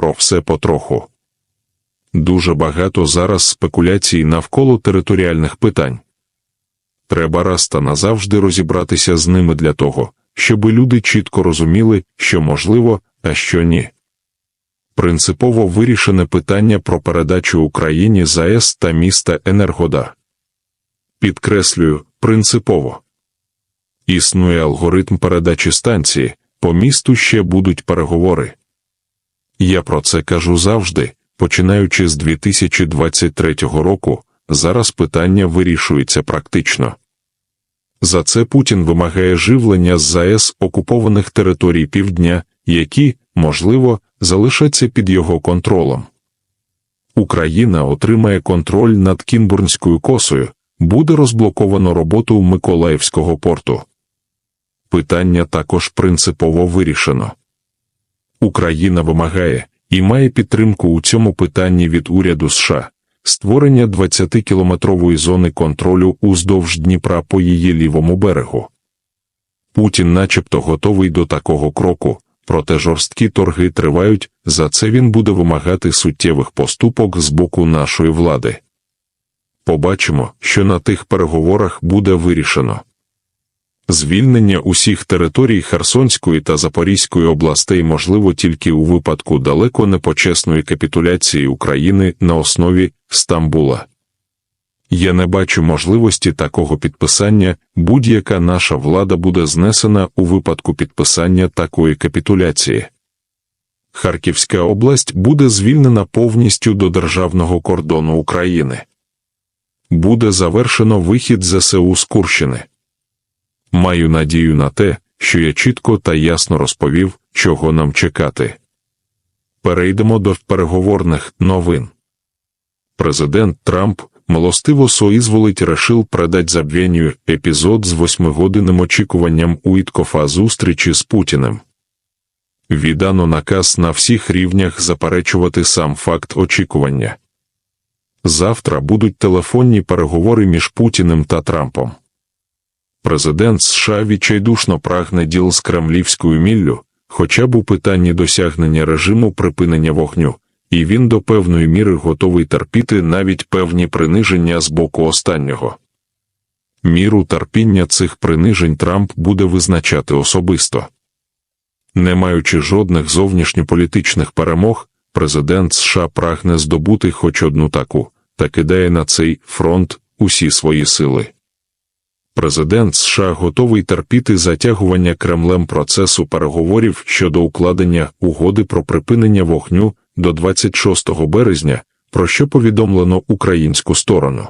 про все потроху. Дуже багато зараз спекуляцій навколо територіальних питань. Треба раз та назавжди розібратися з ними для того, щоби люди чітко розуміли, що можливо, а що ні. Принципово вирішене питання про передачу Україні ЗАЕС та міста Енергодар. Підкреслюю, принципово. Існує алгоритм передачі станції, по місту ще будуть переговори. Я про це кажу завжди, починаючи з 2023 року, зараз питання вирішується практично. За це Путін вимагає живлення з ЗАЕС окупованих територій півдня, які, можливо, залишаться під його контролем. Україна отримає контроль над Кінбурнською косою, буде розблоковано роботу Миколаївського порту. Питання також принципово вирішено. Україна вимагає і має підтримку у цьому питанні від уряду США створення 20-кілометрової зони контролю уздовж Дніпра по її лівому берегу. Путін начебто готовий до такого кроку, проте жорсткі торги тривають, за це він буде вимагати суттєвих поступок з боку нашої влади. Побачимо, що на тих переговорах буде вирішено. Звільнення усіх територій Херсонської та Запорізької областей можливо тільки у випадку далеко непочесної капітуляції України на основі Стамбула. Я не бачу можливості такого підписання, будь-яка наша влада буде знесена у випадку підписання такої капітуляції. Харківська область буде звільнена повністю до державного кордону України. Буде завершено вихід ЗСУ з Курщини. Маю надію на те, що я чітко та ясно розповів, чого нам чекати. Перейдемо до переговорних новин. Президент Трамп милостиво соизволить решил продать забвению епізод з восьмигодинним очікуванням Уіткофа зустрічі з Путіним. Віддано наказ на всіх рівнях заперечувати сам факт очікування. Завтра будуть телефонні переговори між Путіним та Трампом. Президент США відчайдушно прагне діл з кремлівською міллю, хоча б у питанні досягнення режиму припинення вогню, і він до певної міри готовий терпіти навіть певні приниження з боку останнього. Міру терпіння цих принижень Трамп буде визначати особисто. Не маючи жодних зовнішньополітичних перемог, президент США прагне здобути хоч одну таку, та кидає на цей фронт усі свої сили. Президент США готовий терпіти затягування Кремлем процесу переговорів щодо укладення угоди про припинення вогню до 26 березня, про що повідомлено українську сторону.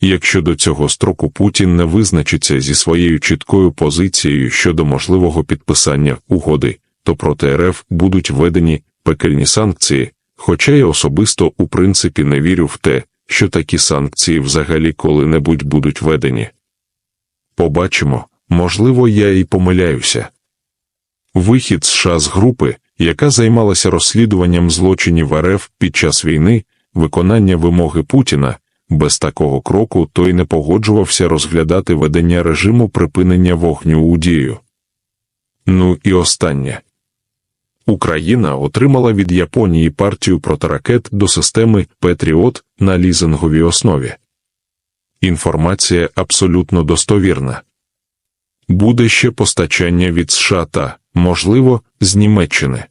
Якщо до цього строку Путін не визначиться зі своєю чіткою позицією щодо можливого підписання угоди, то проти РФ будуть введені пекельні санкції, хоча я особисто у принципі не вірю в те, що такі санкції взагалі коли-небудь будуть введені. Побачимо, можливо, я і помиляюся. Вихід США з групи, яка займалася розслідуванням злочинів РФ під час війни, виконання вимоги Путіна, без такого кроку той не погоджувався розглядати ведення режиму припинення вогню у дію. Ну і останнє. Україна отримала від Японії партію протиракет до системи Петріот на лізинговій основі. Інформація абсолютно достовірна. Буде ще постачання від США та, можливо, з Німеччини.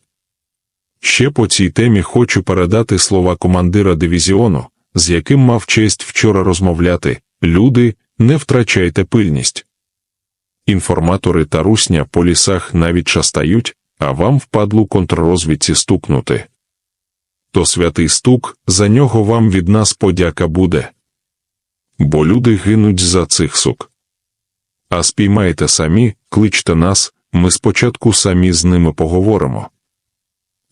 Ще по цій темі хочу передати слова командира дивізіону, з яким мав честь вчора розмовляти люди, не втрачайте пильність. Інформатори та русня по лісах навіть шастають, а вам впадлу контррозвідці стукнути. То святий стук, за нього вам від нас подяка буде. Бо люди гинуть за цих сук. А спіймайте самі, кличте нас, ми спочатку самі з ними поговоримо.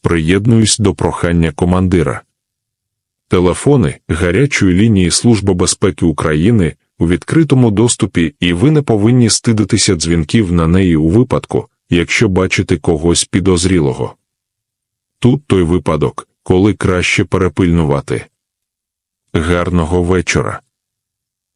Приєднуюсь до прохання командира. Телефони гарячої лінії Служби безпеки України у відкритому доступі, і ви не повинні стидитися дзвінків на неї у випадку, якщо бачите когось підозрілого. Тут той випадок, коли краще перепильнувати. Гарного вечора.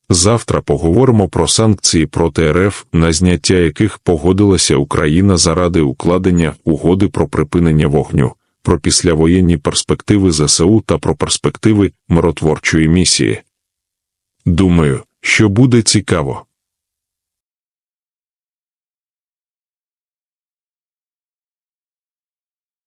Завтра поговоримо про санкції проти РФ, на зняття яких погодилася Україна заради укладення угоди про припинення вогню, про післявоєнні перспективи ЗСУ та про перспективи миротворчої місії. Думаю, що буде цікаво.